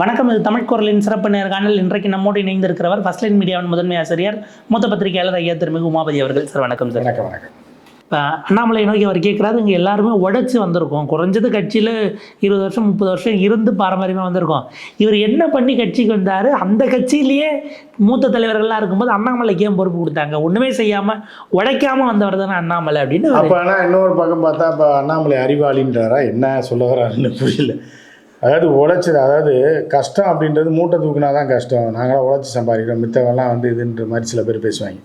வணக்கம் இது தமிழ் குரலின் சிறப்பு நேர்காணல் இன்றைக்கு நம்மோடு இணைந்திருக்கிறவர் ஃபர்ஸ்ட் லைன் மீடியாவின் முதன்மை ஆசிரியர் மூத்த பத்திரிகையாளர் ஐயா திருமிகு உமாபதி அவர்கள். சார் வணக்கம் சார் வணக்கம் அண்ணாமலை நோக்கி அவர் கேட்குறாரு இங்கே எல்லாருமே உடைச்சு வந்திருக்கோம். குறைஞ்சது கட்சியில் இருபது வருஷம் முப்பது வருஷம் இருந்து பாரம்பரியமாக வந்திருக்கோம். இவர் என்ன பண்ணி கட்சிக்கு வந்தார்? அந்த கட்சியிலேயே மூத்த தலைவர்கள்லாம் இருக்கும்போது அண்ணாமலைக்கு ஏன் பொறுப்பு கொடுத்தாங்க? ஒன்றுமே செய்யாமல் உடைக்காமல் வந்தவர் தானே அண்ணாமலை அப்படின்னு அப்போ ஆனால் இன்னொரு பக்கம் பார்த்தா இப்போ அண்ணாமலை அறிவாளின்றாரா? என்ன சொல்ல வர்றாருன்னு புரியல. அதாவது உழைச்சது அதாவது கஷ்டம் அப்படின்றது மூட்டை தூக்குனா தான் கஷ்டம். நாங்களாம் உழைச்சி சம்பாதிக்கிறோம். மித்தவெல்லாம் வந்து இதுன்ற மாதிரி சில பேர் பேசுவாங்க.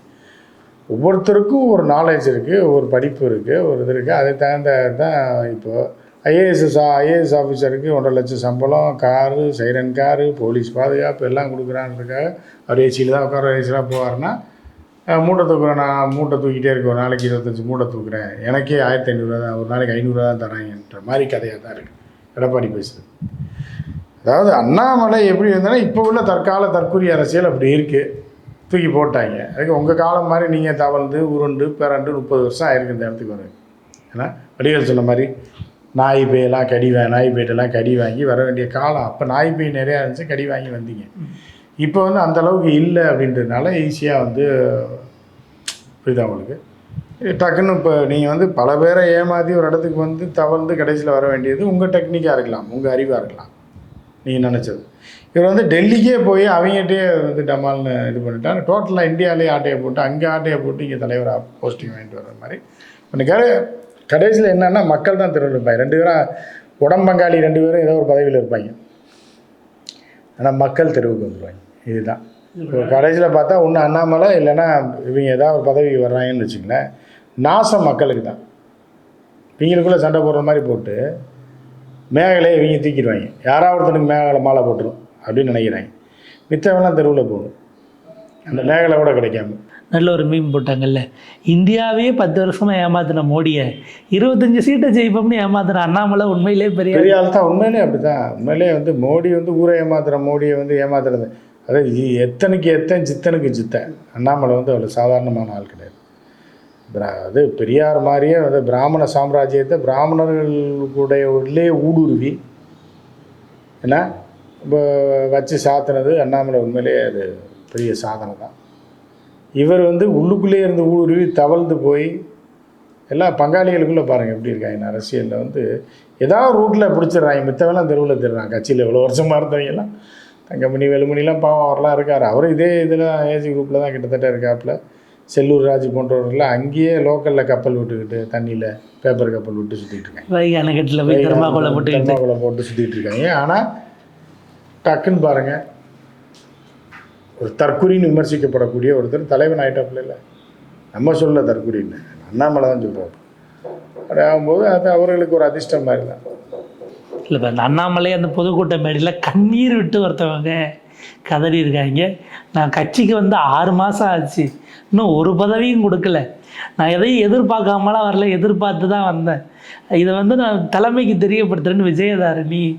ஒவ்வொருத்தருக்கும் ஒரு நாலேஜ் இருக்குது ஒரு படிப்பு இருக்குது ஒரு இது இருக்குது அதுக்கு தகுந்த தான் இப்போது ஐஏஎஸ் ஐஏஎஸ் ஆஃபீஸருக்கு ஒன்றரை லட்சம் சம்பளம் காரு சைரன் காரு போலீஸ் பாதுகாப்பு எல்லாம் கொடுக்குறான்றதுக்காக அவர் ஏசியில் தான் உட்கார ஏசியில் போவார்னா மூட்டை தூக்குறேன் நான் மூட்டை தூக்கிட்டே இருக்கேன். ஒரு நாளைக்கு இருபத்தஞ்சி மூட்டை தூக்குறேன். எனக்கே ஆயிரத்தி ஐநூறுரூவா தான் ஒரு நாளைக்கு ஐநூறுரூவா தான் தராங்கன்ற மாதிரி கதையாக தான் இருக்குது எடப்பாடி பேசுது. அதாவது அண்ணாமலை எப்படி இருந்தாலும் இப்போ உள்ள தற்கால தற்கொலை அரசியல் அப்படி இருக்குது தூக்கி போட்டாங்க. அதுக்கு உங்கள் காலம் மாதிரி நீங்கள் தவழ்ந்து உருண்டு பிறண்டு முப்பது வருஷம் ஆயிருக்கு இந்த இடத்துக்கு வர. ஏன்னா வடிவேல் சொன்ன மாதிரி நாய் பேயெல்லாம் கடி வா நாய் பேட்டெல்லாம் கடி வாங்கி வர வேண்டிய காலம். அப்போ நாய் பேய் நிறையா இருந்துச்சு கடி வாங்கி வந்தீங்க. இப்போ வந்து அந்த அளவுக்கு இல்லை அப்படின்றதுனால ஈஸியாக வந்து புரியுதா உங்களுக்கு? டக்குன்னு இப்போ நீங்கள் வந்து பல பேரை ஏமாற்றி ஒரு இடத்துக்கு வந்து தவழ்ந்து கடைசியில் வர வேண்டியது உங்கள் டெக்னிக்காக இருக்கலாம் உங்கள் அறிவாக இருக்கலாம். நீங்கள் நினச்சது. இவர் வந்து டெல்லிக்கே போய் அவங்ககிட்டயே வந்து டமால்னு இது பண்ணிட்டாங்க டோட்டலாக இந்தியாவிலேயே ஆட்டையை போட்டு அங்கே ஆட்டையை போட்டு இங்கே தலைவராக போஸ்டிங் வாங்கிட்டு வர மாதிரி பண்ணிக்காரு. கடைசியில் என்னன்னா மக்கள் தான் தெருவில் இருப்பாங்க ரெண்டு பேரும் உடம்பங்காளி ரெண்டு பேரும் ஏதோ ஒரு பதவியில் இருப்பாங்க. ஆனால் மக்கள் தெருவுக்கு வந்துடுவாங்க இதுதான். இப்போ கடைசியில் பார்த்தா ஒன்று அண்ணாமலை இல்லைன்னா இவங்க ஏதாவது ஒரு பதவிக்கு வர்றாங்கன்னு வச்சுங்களேன் நாசம் மக்களுக்கு தான். இவங்களுக்குள்ளே சண்டை போடுற மாதிரி போட்டு மேகலையை இவங்க தூக்கிடுவாங்க. யாராவது ஒருத்தனுக்கு மேகலை மாலை போட்டுரும் அப்படின்னு நினைக்கிறாங்க. மித்தவெல்லாம் தெருவில் போகணும் அந்த மேகலை கூட கிடைக்காம. நல்ல ஒரு மீம் போட்டாங்கல்ல. இந்தியாவே பத்து வருஷமா ஏமாத்தின மோடியை இருபத்தஞ்சு சீட்டை ஜெயிப்போம்னு ஏமாத்தின அண்ணாமலை உண்மையிலே பெரிய பெரிய ஆள் தான். உண்மையிலே அப்படி தான் உண்மையிலே வந்து மோடி வந்து ஊரை ஏமாத்துற மோடியை வந்து ஏமாத்துறது. அதாவது எத்தனைக்கு எத்தன் சித்தனுக்கு சித்தன். அண்ணாமலை வந்து அவ்வளோ சாதாரணமான ஆள் கிடையாது. அது பெரியார் மாதிரியே வந்து பிராமண சாம்ராஜ்யத்தை பிராமணர்களுடைய உள்ளே ஊடுருவி என்ன? இப்போ வச்சு சாத்தினது அண்ணாமலை உண்மையிலேயே அது பெரிய சாதனை தான். இவர் வந்து உள்ளுக்குள்ளே இருந்து ஊடுருவி தவழ்ந்து போய் எல்லா பங்காளிகளுக்குள்ளே பாருங்கள் எப்படி இருக்காங்க அரசியலில் வந்து ஏதாவது ரூட்டில் பிடிச்சிடுறாங்க மித்தவெல்லாம் தெருவில் திருறாங்க கட்சியில் இவ்வளோ வருஷமாக இருந்தவங்க எல்லாம் தங்கமணி வெலுமணிலாம் பாவம் அவர்லாம் இருக்கார். அவரும் இதே இதில் ஏஜ் குரூப்பில் தான் கிட்டத்தட்ட இருக்காப்புல. செல்லூர் ராஜ் போன்றவர்கள்லாம் அங்கேயே லோக்கலில் கப்பல் விட்டுக்கிட்டு தண்ணியில் பேப்பர் கப்பல் விட்டு சுற்றிட்டு இருக்காங்க. அணைக்கட்டில் போய் போட்டு சுற்றிட்டு இருக்காங்க. ஆனால் டக்குன்னு பாருங்கள் ஒரு தற்குறின்னு விமர்சிக்கப்படக்கூடிய ஒருத்தர் தலைவன் ஆகிட்டாப்புல இல்லை? நம்ம சொல்ல தற்குறின்னு அண்ணாமலை தான் சொல்கிறார் அப்படி ஆகும்போது அது அவர்களுக்கு ஒரு அதிர்ஷ்டம் மாதிரி தான். இல்லை இப்போ அந்த அண்ணாமலை அந்த பொதுக்கூட்ட மேடையில் கண்ணீர் விட்டு ஒருத்தவங்க கதறி இருக்காங்க நான் கட்சிக்கு வந்து ஆறு மாதம் ஆச்சு. இன்னும் ஒரு பதவியும் கொடுக்கல. நான் எதையும் எதிர்பார்க்காமலாம் வரல எதிர்பார்த்து தான் வந்தேன். இதை வந்து நான் தலைமைக்கு தெரியப்படுத்துறேன்னு விஜயதாரணி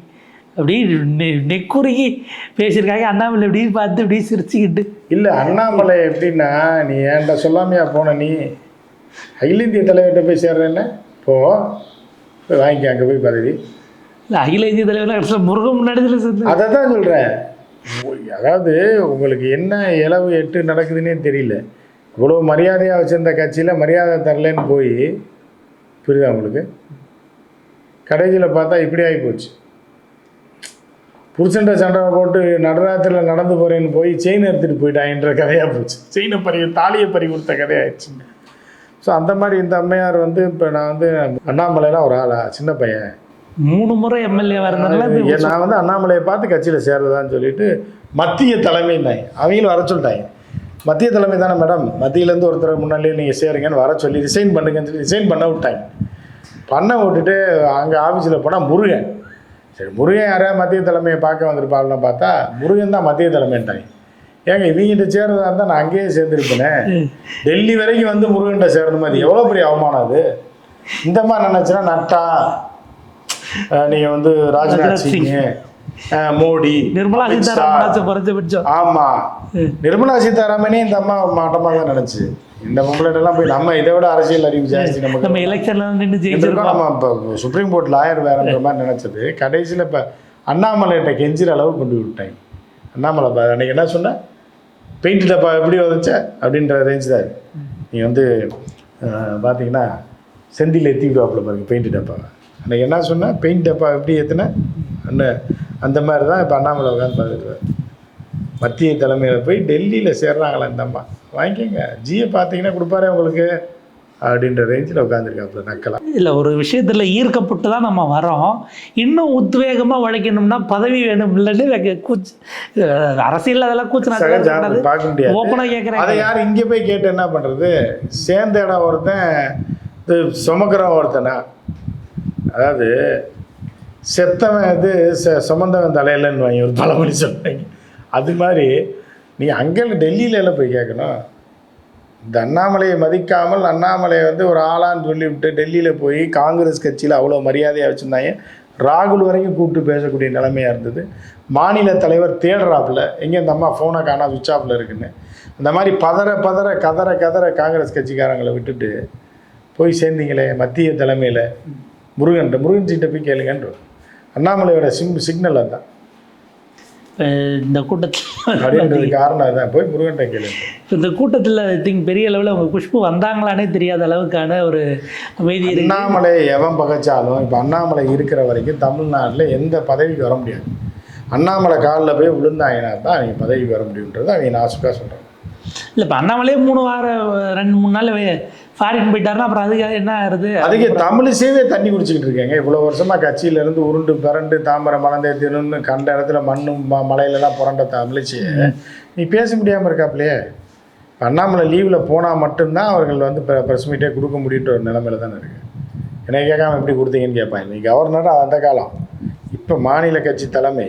அப்படி நெ- நெக்குருகி பேசியிருக்காங்க. அண்ணாமலை இப்படி பார்த்து இப்படி சிரிச்சுக்கிட்டு. இல்லை அண்ணாமலை எப்படின்னா நீ ஏன்டா சொல்லாமையா போன நீ? அகில இந்திய தலைவர்கிட்ட போய் சேர்றேன்னு? போ வாங்கிக்க அங்கே போய் பதவி. இல்லை அகில இந்திய தலைவர் முருகன் முன்னாடி அதை தான் சொல்கிறேன் அதாவது உங்களுக்கு என்ன இளவு எட்டு நடக்குதுன்னே தெரியல. இவ்வளோ மரியாதையாக வச்சுருந்த கட்சியில் மரியாதை தரலன்னு போய் புரியுதா உங்களுக்கு? கடைசியில் பார்த்தா இப்படி ஆகி போச்சு. புருஷன்ட சண்டை போட்டு நடராத்திரியில் நடந்து போகிறேன்னு போய் செயின் எடுத்துகிட்டு போயிட்டாங்கன்ற கதையாக போச்சு. செயினை பறி தாலியை பறி கொடுத்த கதையாயிடுச்சுங்க ஸோ அந்த மாதிரி இந்த அம்மையார் வந்து இப்போ நான் வந்து அண்ணாமலைலாம் ஒரு ஆளா? சின்ன பையன். மூணு முறை எம்எல்ஏவாக இருந்தாங்களா ஏ, நான் வந்து அண்ணாமலையை பார்த்து கட்சியில் சேர்றதான்னு சொல்லிட்டு மத்திய தலைமைன்னாங்க அவங்களும் வர சொல்லிட்டாங்க. மத்திய தலைமை தானே மேடம்? மத்தியிலேருந்து ஒருத்தர் முன்னாடியே நீங்கள் சேருங்கன்னு வர சொல்லி ரிசைன் பண்ணுங்கன்னு சொல்லி ரிசைன் பண்ண விட்டாங்க. பண்ண விட்டுட்டு அங்கே ஆஃபீஸில் போனால் முருகன். சரி முருகன் யாரையா மத்திய தலைமையை பார்க்க வந்திருப்பாள்னு பார்த்தா முருகன் தான் மத்திய தலைமைன்ட்டாங்க ஏங்க இவங்கிட்ட சேர்றதா இருந்தால் நான் அங்கேயே சேர்ந்துருப்பேனே. டெல்லி வரைக்கும் வந்து முருகன்கிட்ட சேரணும்? அது எவ்வளோ பெரிய அவமானம் அது? இந்த மாதிரி நினச்சினா நட்டா அஹ் நீங்க வந்து ராஜ்நாத் சிங். மோடி நிர்மலா. சீதாராமன் குறைஞ்சபட்சம் ஆமா. நிர்மலா சீதாராமனே இந்த அம்மா மாட்டமா தான் நினைச்சு. இந்த பொம்பளைட்டெல்லாம் போய் நம்ம இதை விட அரசியல் அறிவு ஜாஸ்தி நம்ம நமக்கு எலெக்ஷன்ல நின்று. ஜெயிச்சிருக்கோம். நம்ம இப்போ சுப்ரீம் கோர்ட் லாயர் வேறன்ற மாதிரி நினைச்சது. கடைசியில் இப்போ அண்ணாமலைகிட்ட கெஞ்சிற அளவு கொண்டு விட்டாங்க. அண்ணாமலை பா அன்றைக்கி என்ன சொன்ன? பெயிண்ட் டப்பா எப்படி உதச்ச? அப்படின்ற ரேஞ்ச் தான். நீ வந்து பார்த்தீங்கன்னா செந்தில் ஏற்றி விடுவாப்புல பாருங்க பெயிண்ட் டப்பா அன்றைக்கி என்ன சொன்ன பெயிண்ட் டப்பா எப்படி ஏற்றுன அந்த அந்த மாதிரி தான் இப்போ அண்ணாமலை உட்காந்து பார்த்துட்டு மத்திய தலைமையில் போய் டெல்லியில் சேர்றாங்களா இந்த அம்மா. வாங்கிக்கோங்க. ஜியை பார்த்தீங்கன்னா கொடுப்பாரே உங்களுக்கு அப்படின்ற ரேஞ்சில் உட்காந்துருக்காப்புல நக்கலாம் இல்லை ஒரு விஷயத்தில் ஈர்க்கப்பட்டு தான் நம்ம வரோம் இன்னும் உத்வேகமாக உழைக்கணும்னா பதவி வேணும் இல்லைன்னு கூச்சு அரசியல் அதெல்லாம் கூச்சு அதை பார்க்க முடியாது. ஓப்பனாக அதை கேட்குறேன் யார் இங்கே போய் கேட்டு என்ன பண்ணுறது சேர்ந்த இடம் ஒருத்தன் இது சுமக்கிறவன் ஒருத்தனா? அதாவது செத்தவன் இது செ சுமந்தவன் தலையிலன்னு வாங்கி ஒரு பழமொழி சொல்லுவாங்க. அது மாதிரி நீ அங்கே டெல்லியில எல்லாம் போய் கேட்கணும். இந்த அண்ணாமலையை மதிக்காமல் அண்ணாமலையை வந்து ஒரு ஆளான்னு சொல்லிவிட்டு டெல்லியில் போய் காங்கிரஸ் கட்சியில் அவ்வளோ மரியாதையாக வச்சுருந்தாங்க. ராகுல் வரைக்கும் கூப்பிட்டு பேசக்கூடிய நிலைமையாக இருந்தது. மாநில தலைவர் தேடுறாப்புல எங்கே இந்த அம்மா ஃபோனை காணா சுவிட்ச் ஆஃபில் இருக்குன்னு. இந்த மாதிரி பதற பதற கதற கதற காங்கிரஸ் கட்சிக்காரங்களை விட்டுட்டு போய் சேர்ந்தீங்களே மத்திய தலைமையில். முருகன் முருகன்ஜிட்ட போய் கேளுங்கன்ற. அண்ணாமலையோட சிம் சிக்னல் அதுதான் இந்த கூட்டத்தில் காரணம் அதுதான் போய் முருகன்ட்ட கேளுங்க. இந்த கூட்டத்தில் ஐ திங்க் பெரிய அளவில் அவங்க குஷ்பு வந்தாங்களானே தெரியாத அளவுக்கான ஒரு அமைதி அண்ணாமலை எவன் பகைச்சாலும் இப்போ அண்ணாமலை இருக்கிற வரைக்கும் தமிழ்நாட்டில் எந்த பதவிக்கு வர முடியாது. அண்ணாமலை காலில் போய் விழுந்தாங்கன்னா தான் அவங்க பதவிக்கு வர முடியுன்றது அவங்க நாசுக்காக சொல்கிறாங்க இல்லை இப்போ அண்ணாமலே மூணு வாரம் ரெண்டு மூணு நாள் ஃபாரின் போயிட்டாருன்னா அப்புறம் அதுக்கு என்ன ஆகுது அதுக்கு தமிழிசைவே தண்ணி குடிச்சிக்கிட்டு இருக்காங்க. இவ்வளோ வருஷமாக கட்சியிலேருந்து உருண்டு பிறண்டு தாமரை மலந்தேத்தினுன்னு கண்ட இடத்துல மண்ணும் மலையிலலாம் புரண்ட தமிழிசையை நீ பேச முடியாமல் இருக்காப்லையே. அண்ணாமலை லீவில் போனால் மட்டும்தான் அவர்கள் வந்து ப்ரெஸ் மீட்டே கொடுக்க முடியுன்ற ஒரு நிலமையில தானே இருக்குது என்னை கேட்காம எப்படி கொடுத்தீங்கன்னு கேட்பாங்க. நீ கவர்னர் அந்த காலம். இப்போ மாநில கட்சி தலைமை.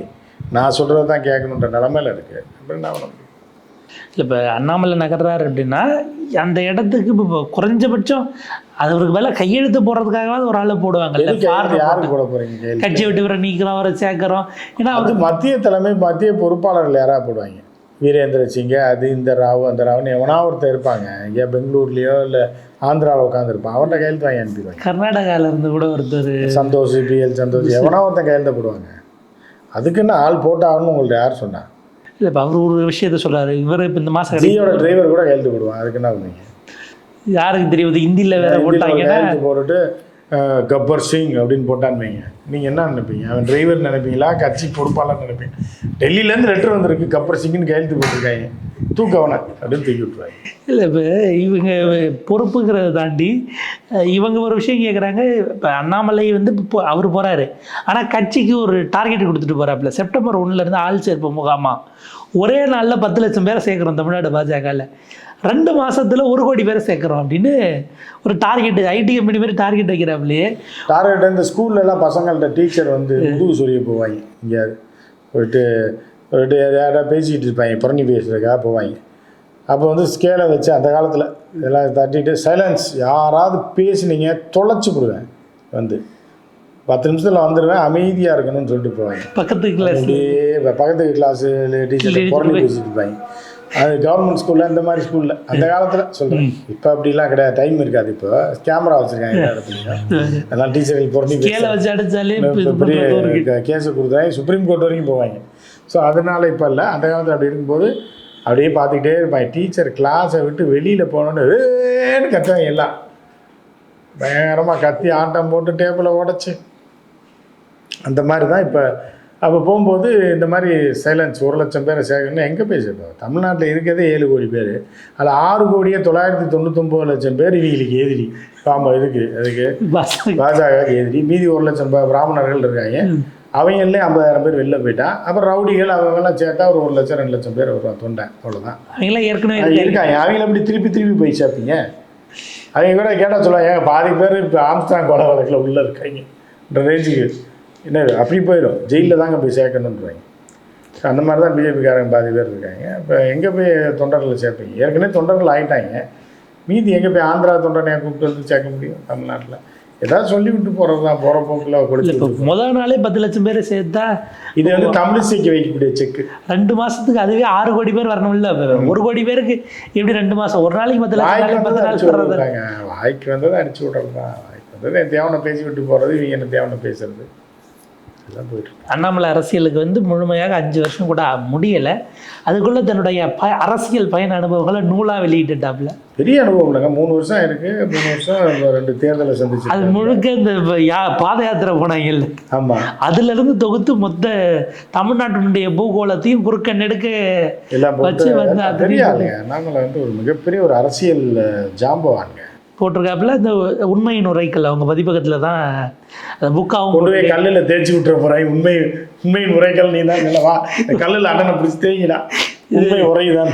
நான் சொல்கிறது தான் கேட்கணுன்ற நிலமையில இருக்குது அப்படி என்ன பண்ண முடியும்? இல்லை இப்போ அண்ணாமலை நகர்றாரு அப்படின்னா அந்த இடத்துக்கு இப்போ குறைஞ்சபட்சம் அவருக்கு மேலே கையெழுத்து போடுறதுக்காகவாது ஒரு ஆளை ஃபார்ம் யாருக்கு போட போகிறீங்க கட்சி விட்டு வர நீக்கிறோம் அவரை சேர்க்குறோம். ஏன்னா அவர் மத்திய தலைமை மத்திய பொறுப்பாளர்கள் யாராவது போடுவாங்க? வீரேந்திர சிங்க அது இந்த ராவு அந்த ராவுன்னு எவனா ஒருத்தர் இருப்பாங்க? இங்கே பெங்களூர்லேயோ இல்லை ஆந்திராவில் உட்காந்துருப்பான் அவன்கிட்ட கையெழுத்து வாங்கி அனுப்பிடுவாங்க. கர்நாடகால இருந்து கூட ஒருத்தர் சந்தோஷ் பிஎல் சந்தோஷ் எவனா ஒருத்தன் கையெழுத்த போடுவாங்க? அதுக்குன்னு ஆள் போட்டாகணும்னு உங்கள்ட்ட யார் சொன்னா? இல்லை இப்போ அவர் ஒரு விஷயத்த சொல்றாரு. இவர் இப்போ இந்த மாதம் ஜியோட டிரைவர் கூட கையெழுத்து போடுவான். அதுக்கு என்ன பண்ணுவீங்க? யாருக்கு தெரியுது ஹிந்தியில் வேற போட்டாங்கன்னா போட்டுட்டு கப்பர் சிங் அப்படின்னு போட்டான்னு வைங்க. நீங்கள் என்ன நினைப்பீங்க? அவன் டிரைவர் நினைப்பீங்களா? கட்சி பொறுப்பாளர் நினைப்பீங்க? டெல்லியிலேருந்து லெட்டர் வந்திருக்கு. கப்பர் சிங்னு கையெழுத்து போட்டிருக்காங்க. தூக்கவனை அப்படின்னு தூக்கி விட்டுருவாங்க. இல்லை இப்போ இவங்க பொறுப்புங்கிறத தாண்டி இவங்க ஒரு விஷயம் கேட்குறாங்க இப்போ அண்ணாமலை வந்து இப்போ அவர் போகிறாரு ஆனால் கட்சிக்கு ஒரு டார்கெட் கொடுத்துட்டு போகிறாப்புல செப்டம்பர் ஒன்றுலேருந்து ஆள் சேர்ப்பு முகாமா? ஒரே நாளில் பத்து லட்சம் பேரை சேர்க்குறோம் தமிழ்நாடு பாஜகவில் ரெண்டு மாசத்துல ஒரு கோடி பேரை சேர்க்குறோம் அப்படின்னு ஒரு டார்கெட் ஐடி கம்பெனி மாதிரி டார்கெட் வைக்கிறாப்புலையே டார்கெட் இந்த ஸ்கூல்ல எல்லாம் பசங்கள்ட்ட டீச்சர் வந்து முதுகு சொரிய போவாங்க. எங்கேயாவது போயிட்டு போயிட்டு யாராவது பேசிக்கிட்டு இருப்பாங்க புறணி பேசுறதுக்காக போவாங்க. அப்போ வந்து ஸ்கேலை வச்சு அந்த காலத்தில் இதெல்லாம் தட்டிட்டு சைலன்ஸ் யாராவது பேசுனீங்க தொலைச்சி போடுவேன் வந்து. பத்து நிமிஷத்தில் வந்துடுவேன் அமைதியாக இருக்கணும்னு சொல்லிட்டு போவாங்க. பக்கத்து கிளாஸ் அப்படியே பக்கத்து கிளாஸு டீச்சர் புறணி பேசிட்டு இருப்பாங்க. அது கவர்மெண்ட் ஸ்கூலில் இந்த மாதிரி ஸ்கூலில் அந்த காலத்தில் சொல்கிறேன் இப்போ அப்படிலாம் கிடையாது. டைம் இருக்காது இப்போ. கேமரா வச்சுருக்காங்க இடத்துலையும். அதனால் டீச்சர்கள் இது பெரிய கேஸை கொடுத்தாங்க சுப்ரீம் கோர்ட் வரைக்கும் போவாங்க. ஸோ அதனால இப்போ இல்லை. அந்த காலத்தில் அப்படி இருக்கும்போது அப்படியே பார்த்துக்கிட்டே இருப்பாங்க. டீச்சர் கிளாஸை விட்டு வெளியில் போனோன்னு ஏன்னு கத்துவாங்க எல்லாம். பயங்கரமாக கத்தி ஆட்டம் போட்டு டேபிளை உடச்சி. அந்த மாதிரி தான் இப்போ அப்போ போகும்போது இந்த மாதிரி சைலன்ஸ் ஒரு லட்சம் பேரை சேர்க்கணும் எங்கே போய் தமிழ்நாட்டில் இருக்கிறதே ஏழு கோடி பேர். அதில் ஆறு கோடியே தொள்ளாயிரத்தி தொண்ணூத்தொம்பது லட்சம் பேர் இவங்களுக்கு எதிரி ஆமாம் இதுக்கு அதுக்கு. பாஜக எதிரி மீதி ஒரு லட்சம் பிராமணர்கள் இருக்காங்க. அவங்களே ஐம்பதாயிரம் பேர் வெளில போயிட்டான் அப்புறம் ரவுடிகள் அவங்கெல்லாம் சேர்த்தா ஒரு ஒரு லட்சம் ரெண்டு லட்சம் பேர் வருவான் தொண்டை. அவ்வளோதான் அவங்களாம் ஏற்கனவே இருக்காங்க. இருக்காங்க. அவங்கள அப்படி திருப்பி திருப்பி போய் சேர்ப்பீங்க? அவங்க கூட கேட்டால் சொல்லுவாங்க பாதி பேர் இப்போ ஆம்ஸ்டாங் கொலை வழக்கில் உள்ளே இருக்காங்கன்ற ரேஞ்சுக்கு என்ன அப்படி போயிடும். ஜெயிலில் தாங்க போய் சேர்க்கணுன்றாங்க அந்த மாதிரி தான் பிஜேபிக்காரங்க பாதி பேர் இருக்காங்க. இப்போ எங்கே போய் தொண்டர்களை சேர்ப்பீங்க? ஏற்கனவே தொண்டர்கள் ஆகிட்டாங்க மீதி எங்கே போய் ஆந்திரா தொண்டனை கூப்பிட்டு வந்து சேர்க்க முடியும் தமிழ்நாட்டில்? ஏதாவது சொல்லி விட்டு போகிறது தான் போகிற போக்கில் இல்ல கொடுத்து முதல் நாளே பத்து லட்சம் பேரை சேர்த்தா இது வந்து தமிழிசைக்கு வைக்கக்கூடிய செக்கு. ரெண்டு மாசத்துக்கு அதுவே ஆறு கோடி பேர் வரணும்ல. ஒரு கோடி பேருக்கு எப்படி ரெண்டு மாசம்? ஒரு நாளைக்கு பத்து லட்சம் பத்து நாள் வாய்க்கு வந்ததை அடிச்சு விட்றது தான் வாய்க்கு வந்தது என் தேவனை பேசி விட்டு போகிறது இவங்க என்ன தேவனை பேசுறது? போயிட்டு. அண்ணாமலை அரசியலுக்கு வந்து முழுமையாக அஞ்சு வருஷம் கூட முடியலை. அதுக்குள்ளே தன்னுடைய ப அரசியல் பயண அனுபவங்களை நூலாக வெளியிட்டுட்டாப்புல. பெரிய அனுபவம் இல்லைங்க. மூணு வருஷம் இருக்கு மூணு வருஷம் ரெண்டு தேர்தலை சந்திச்சு அது முழுக்க இந்த யா பாத யாத்திரை போனாங்கல்ல ஆமா. அதுலேருந்து தொகுத்து மொத்த தமிழ்நாட்டினுடைய பூகோளத்தையும் குறுக்க நெடுக்க எல்லாம் வச்சு வந்து பெரிய ஆளுங்க. வந்து ஒரு மிகப்பெரிய ஒரு அரசியல் ஜாம்பவான்ங்க. போட்டிருக்காப்புல இந்த உண்மையின் உரைக்கல் அவங்க பதிப்பகத்தில் தான் அந்த புக்காகவும் கொண்டு போய் கல்லில் தேய்ச்சி விட்டுற போறாய் உண்மை உண்மையின் உரைக்கல் நீ தான் இல்லவா இந்த கல்லில் அண்ணனை பிடிச்சி தேய்ங்கடா. உண்மை உரையுதான்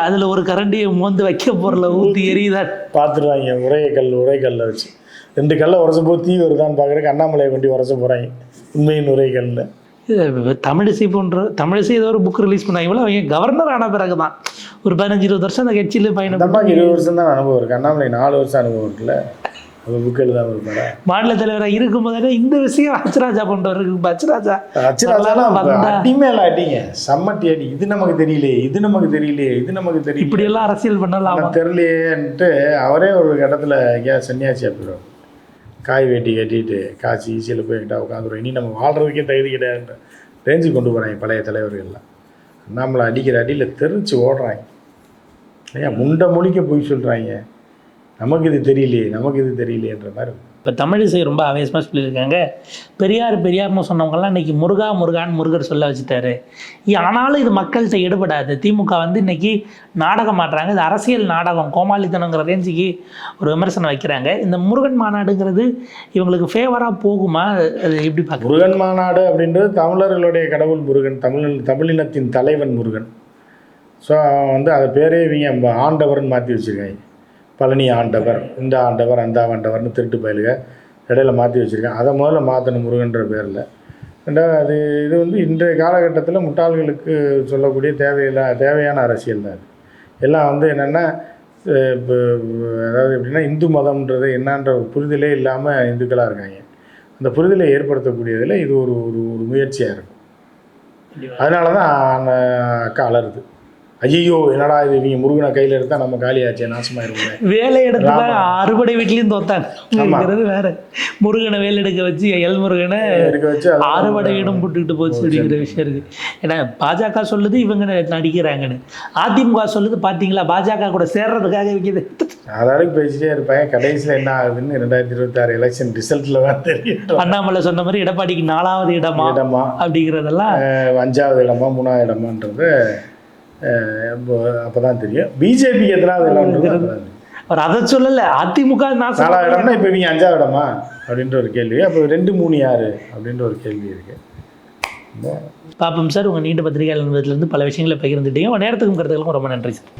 அதில் ஒரு கரண்டியை மோந்து வைக்க பொருளை ஊற்றி எரியுதான் பார்த்துருவாங்க உரைய கல் உரைக்கல்ல வச்சு. ரெண்டு கல்லை உரச போது தீ வருதான்னு பார்க்குறக்கு அண்ணாமலையை கொண்டு உரச போகிறாங்க உண்மையின் உரைக்கல்ல இது தமிழிசை போன்ற தமிழிசை ஏதோ ஒரு புக் ரிலீஸ் பண்ணாங்க அவங்க கவர்னர் ஆன பிறகு தான் ஒரு பதினஞ்சு இருபது வருஷம் அந்த கட்சியில் பயணம் இருபது வருஷம் தான் அனுபவம் இருக்குது அண்ணாமலை நாலு வருஷம் அனுபவம் இருக்குல்ல? மாநில தலைவராக இருக்கும் போதே இந்த விஷயம் அச்சராஜா போன்றவருக்கு அச்சராஜா அச்சுராஜாலாம் வந்தா- அடி மேல அடிங்க செம்மட்டி அடி இது நமக்கு தெரியலையே இது நமக்கு தெரியலையே இது நமக்கு தெரியல இப்படியெல்லாம் அரசியல் பண்ணலாமா தெரியலையேன்ட்டு அவரே ஒரு இடத்துல எங்கேயா சன்னியாசி போயிடுவார் காய் வேட்டி கட்டிட்டு காய்ச்சி ஈசியில் போய் எங்கிட்ட உட்காந்துருவோம் இனி நம்ம வாழ்றதுக்கே தகுதி கிடையாதுன்ற ரேஞ்சுக்கு கொண்டு போகிறாங்க பழைய தலைவர்கள்லாம். நம்மளை அடிக்கிற அடியில் தெரிச்சு ஓடுறாங்க. ஏன் முண்டை மொழிக்க போய் சொல்கிறாங்க நமக்கு இது தெரியலையே நமக்கு இது தெரியலையேன்ற மாதிரி. இப்போ தமிழிசை ரொம்ப ஆவேசமாக சொல்லியிருக்காங்க. பெரியார் பெரியார்னு சொன்னவங்கலாம் இன்னைக்கு முருகா முருகான்னு முருகர் சொல்ல வச்சுட்டாரு. ஆனாலும் இது மக்கள்கிட்ட எடுபடாது திமுக வந்து இன்னைக்கு நாடகம் மாட்டுறாங்க இது அரசியல் நாடகம். கோமாளித்தனங்கிற ரேஞ்சுக்கு ஒரு விமர்சனம் வைக்கிறாங்க. இந்த முருகன் மாநாடுங்கிறது இவங்களுக்கு ஃபேவராக போகுமா? அது எப்படி பார்க்க முருகன் மாநாடு அப்படின்றது தமிழர்களுடைய கடவுள் முருகன் தமிழ் தமிழினத்தின் தலைவன் முருகன். ஸோ அவன் வந்து அதை பேரே இவங்க ஆண்டவர்னு மாற்றி வச்சுருக்காங்க. பழனி ஆண்டவர் இந்த ஆண்டவர் அந்த ஆண்டவர்னு திருட்டு பயலுக இடையில மாற்றி வச்சுருக்காங்க. அதை முதல்ல மாற்றணும் முருகன்ற பேரில். ரெண்டாவது அது இது வந்து இன்றைய காலகட்டத்தில் முட்டாள்களுக்கு சொல்லக்கூடிய தேவையில்லா தேவையான அரசியல் தான் அது. எல்லாம் வந்து என்னென்னா இப்போ அதாவது எப்படின்னா இந்து மதம்ன்றது என்னன்ற ஒரு புரிதலே இல்லாமல் இந்துக்களாக இருக்காங்க. அந்த புரிதலை ஏற்படுத்தக்கூடியதில் இது ஒரு ஒரு ஒரு முயற்சியாக இருக்கும். அதனால தான் அந்த அக்கா அலருது ஐயோ என்னடா இது? இவங்க முருகனை கையில் எடுத்தால் நம்ம காலியாச்சே நாசமாயிருமே. வேலை ராமா. அறுபடை வீட்லையும் தோத்தாங்கிறது வேற. முருகனை வேலை எடுக்க வச்சு எல் முருகனை இருக்க வச்சு அறுபடை இடம் போட்டுக்கிட்டு போச்சு அப்படிங்கிற விஷயம் இருக்கு. ஏன்னா பாஜக சொல்லுது இவங்க நடிக்கிறாங்கன்னு. அதிமுக சொல்லுது பார்த்தீங்களா பாஜக கூட சேர்றதுக்காக வைக்கிது. அதோடய பேசிட்டே இருப்பாங்க கடைசியில் என்ன ஆகுதுன்னு ரெண்டாயிரத்தி இருபத்தாறு எலெக்ஷன் ரிசல்ட்டில் தான் தெரியும். அண்ணாமலை சொன்ன மாதிரி எடப்பாடிக்கு நாலாவது இடமா இடமா. அப்படிங்கிறதெல்லாம் அஞ்சாவது இடமா மூணாவது இடமான்றது அப்போ தான் தெரியும். பிஜேபி எத்தனாவது தெரியும். அவர் அதை சொல்லல. அதிமுக நாலாவது இடம்னா இப்போ இவங்க அஞ்சாவது இடமா? அப்படின்ற ஒரு கேள்வி. அப்போ ரெண்டு மூணு யாரு? அப்படின்ற ஒரு கேள்வி இருக்கு. ரொம்ப பாப்போம் சார். உங்கள் நீண்ட பத்திரிகையாளர் இருந்து பல விஷயங்களை பகிர்ந்துட்டீங்க. நேரத்துக்கும் கருத்துக்களுக்கும் ரொம்ப நன்றி சார்.